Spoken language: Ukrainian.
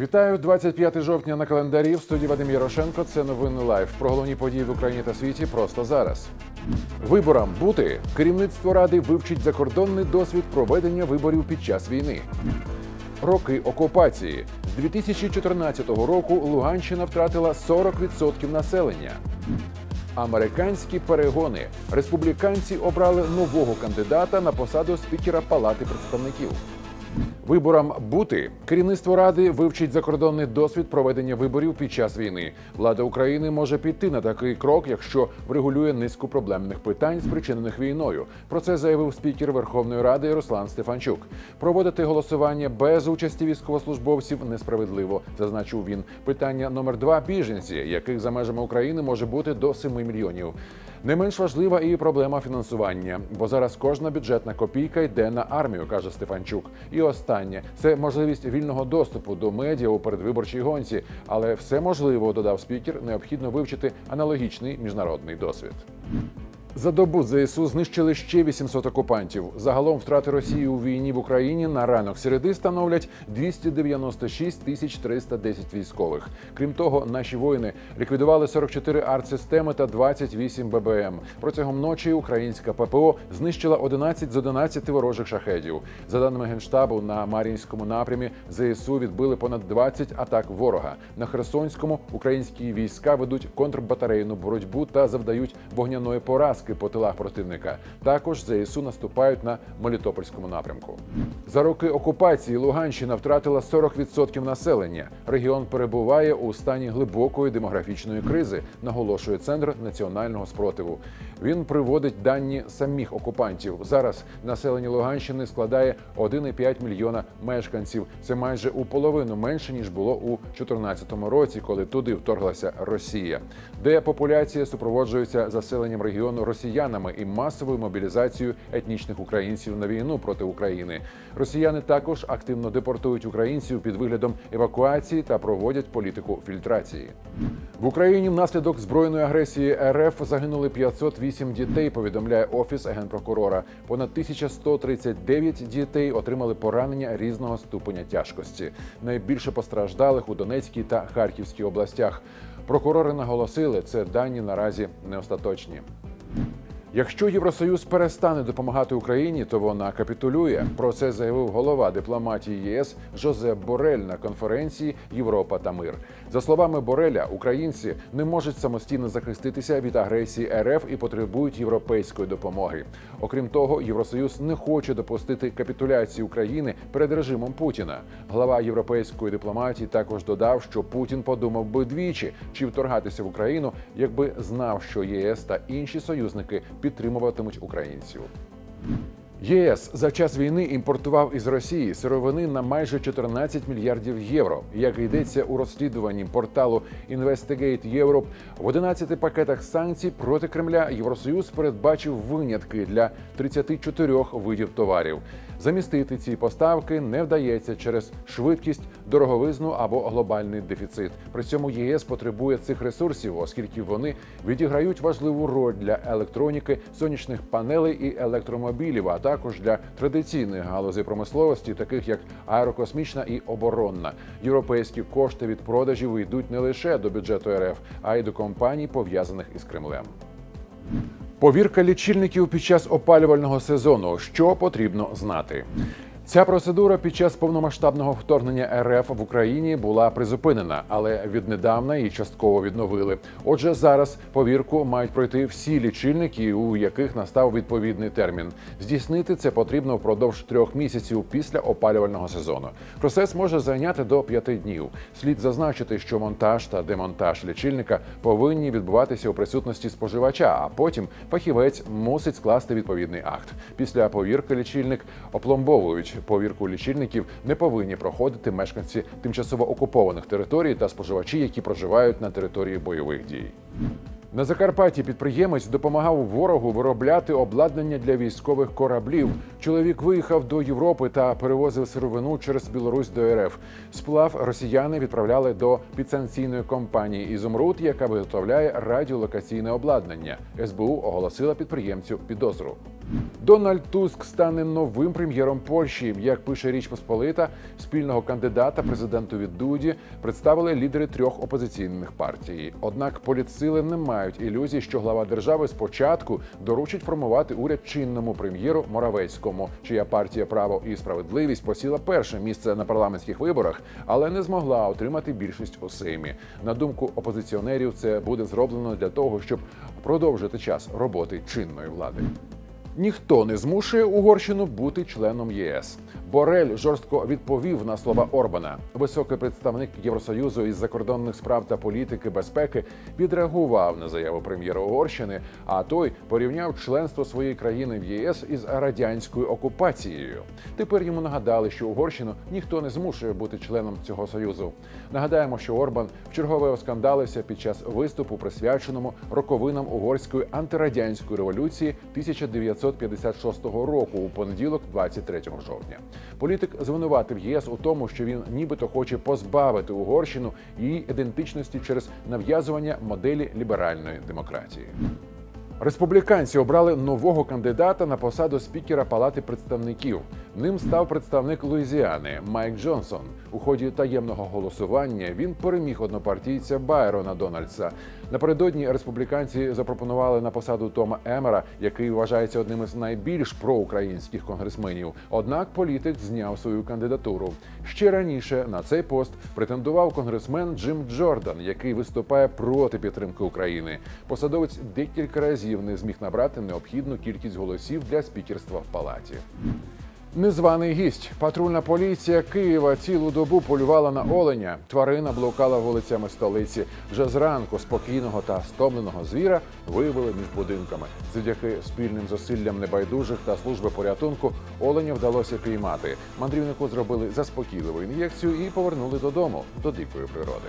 Вітаю 25 жовтня на календарі. В студії Вадим Ярошенко. Це новини лайв. Про головні події в Україні та світі просто зараз. Виборам бути керівництво ради вивчить закордонний досвід проведення виборів під час війни. Роки окупації з 2014 року Луганщина втратила 40% населення. Американські перегони. Республіканці обрали нового кандидата на посаду спікера Палати представників. Виборам бути керівництво ради вивчить закордонний досвід проведення виборів під час війни. Влада України може піти на такий крок, якщо врегулює низку проблемних питань, спричинених війною. Про це заявив спікер Верховної Ради Руслан Стефанчук. Проводити голосування без участі військовослужбовців несправедливо, зазначив він. Питання номер два біженці, яких за межами України може бути до 7 мільйонів. Не менш важлива і проблема фінансування, бо зараз кожна бюджетна копійка йде на армію, каже Стефанчук. І останнє це можливість вільного доступу до медіа у передвиборчій гонці. Але все можливо, додав спікер, необхідно вивчити аналогічний міжнародний досвід. За добу ЗСУ знищили ще 800 окупантів. Загалом втрати Росії у війні в Україні на ранок середи становлять 296 тисяч 310 військових. Крім того, наші воїни ліквідували 44 артсистеми та 28 ББМ. Протягом ночі українська ППО знищила 11 з 11 ворожих шахедів. За даними генштабу, на Мар'їнському напрямі ЗСУ відбили понад 20 атак ворога. На Херсонському українські війська ведуть контрбатарейну боротьбу та завдають вогняної поразки по тилах противника. Також ЗСУ наступають на Мелітопольському напрямку. За роки окупації Луганщина втратила 40% населення. Регіон перебуває у стані глибокої демографічної кризи, наголошує центр національного спротиву. Він приводить дані самих окупантів. Зараз населення Луганщини складає 1,5 мільйона мешканців. Це майже у половину менше ніж було у 2014 році, коли туди вторглася Росія. Депопуляція супроводжується заселенням регіону росіянами і масовою мобілізацією етнічних українців на війну проти України. Росіяни також активно депортують українців під виглядом евакуації та проводять політику фільтрації. В Україні внаслідок збройної агресії РФ загинули 508 дітей. Повідомляє офіс генпрокурора. Понад 1139 дітей отримали поранення різного ступеня тяжкості. Найбільше постраждалих у Донецькій та Харківській областях. Прокурори наголосили, це дані наразі не остаточні. Якщо Євросоюз перестане допомагати Україні, то вона капітулює. Про це заявив голова дипломатії ЄС Жозеп Борель на конференції Європа та мир. За словами Бореля, українці не можуть самостійно захиститися від агресії РФ і потребують європейської допомоги. Окрім того, Євросоюз не хоче допустити капітуляції України перед режимом Путіна. Глава європейської дипломатії також додав, що Путін подумав би двічі, чи вторгатися в Україну, якби знав, що ЄС та інші союзники підтримуватимуть українців. ЄС за час війни імпортував із Росії сировини на майже 14 мільярдів євро. Як йдеться у розслідуванні порталу Investigate Europe, в 11 пакетах санкцій проти Кремля Євросоюз передбачив винятки для 34 видів товарів. Замістити ці поставки не вдається через швидкість, дороговизну або глобальний дефіцит. При цьому ЄС потребує цих ресурсів, оскільки вони відіграють важливу роль для електроніки, сонячних панелей і електромобілів, а також для традиційних галузей промисловості, таких як аерокосмічна і оборонна. Європейські кошти від продажів йдуть не лише до бюджету РФ, а й до компаній, пов'язаних із Кремлем. Повірка лічильників під час опалювального сезону. Що потрібно знати? Ця процедура під час повномасштабного вторгнення РФ в Україні була призупинена, але віднедавна її частково відновили. Отже, зараз повірку мають пройти всі лічильники, у яких настав відповідний термін. Здійснити це потрібно впродовж трьох місяців після опалювального сезону. Процес може зайняти до п'яти днів. Слід зазначити, що монтаж та демонтаж лічильника повинні відбуватися у присутності споживача, а потім фахівець мусить скласти відповідний акт. Після повірки лічильник опломбовують. Повірку лічильників не повинні проходити мешканці тимчасово окупованих територій та споживачі, які проживають на території бойових дій. На Закарпатті підприємець допомагав ворогу виробляти обладнання для військових кораблів. Чоловік виїхав до Європи та перевозив сировину через Білорусь до РФ. Сплав росіяни відправляли до підсанкційної компанії Ізумруд, яка виготовляє радіолокаційне обладнання. СБУ оголосила підприємцю підозру. Дональд Туск стане новим прем'єром Польщі. Як пише Річ Посполита, спільного кандидата президентові Дуді представили лідери трьох опозиційних партій. Однак політсили не мають ілюзій, що глава держави спочатку доручить формувати уряд чинному прем'єру Моравецькому, чия партія Право і справедливість посіла перше місце на парламентських виборах, але не змогла отримати більшість у Сеймі. На думку опозиціонерів, це буде зроблено для того, щоб продовжити час роботи чинної влади. Ніхто не змушує Угорщину бути членом ЄС. Борель жорстко відповів на слова Орбана. Високий представник Євросоюзу із закордонних справ та політики безпеки відреагував на заяву прем'єра Угорщини. А той порівняв членство своєї країни в ЄС із радянською окупацією. Тепер йому нагадали, що Угорщину ніхто не змушує бути членом цього союзу. Нагадаємо, що Орбан вчергове оскандалився під час виступу, присвяченому роковинам угорської антирадянської революції 1956 року у понеділок, 23 жовтня. Політик звинуватив ЄС у тому, що він нібито хоче позбавити Угорщину її ідентичності через нав'язування моделі ліберальної демократії. Республіканці обрали нового кандидата на посаду спікера Палати представників. Ним став представник Луїзіани Майк Джонсон. У ході таємного голосування він переміг однопартійця Байрона Дональдса. Напередодні республіканці запропонували на посаду Тома Емера, який вважається одним із найбільш проукраїнських конгресменів. Однак політик зняв свою кандидатуру. Ще раніше на цей пост претендував конгресмен Джим Джордан, який виступає проти підтримки України. Посадовець декілька разів не зміг набрати необхідну кількість голосів для спікерства в палаті. Незваний гість. Патрульна поліція Києва цілу добу полювала на оленя. Тварина блукала вулицями столиці. Вже зранку спокійного та стомленого звіра виявили між будинками. Завдяки спільним зусиллям небайдужих та служби порятунку оленя вдалося піймати. Мандрівнику зробили заспокійливу ін'єкцію і повернули додому до дикої природи.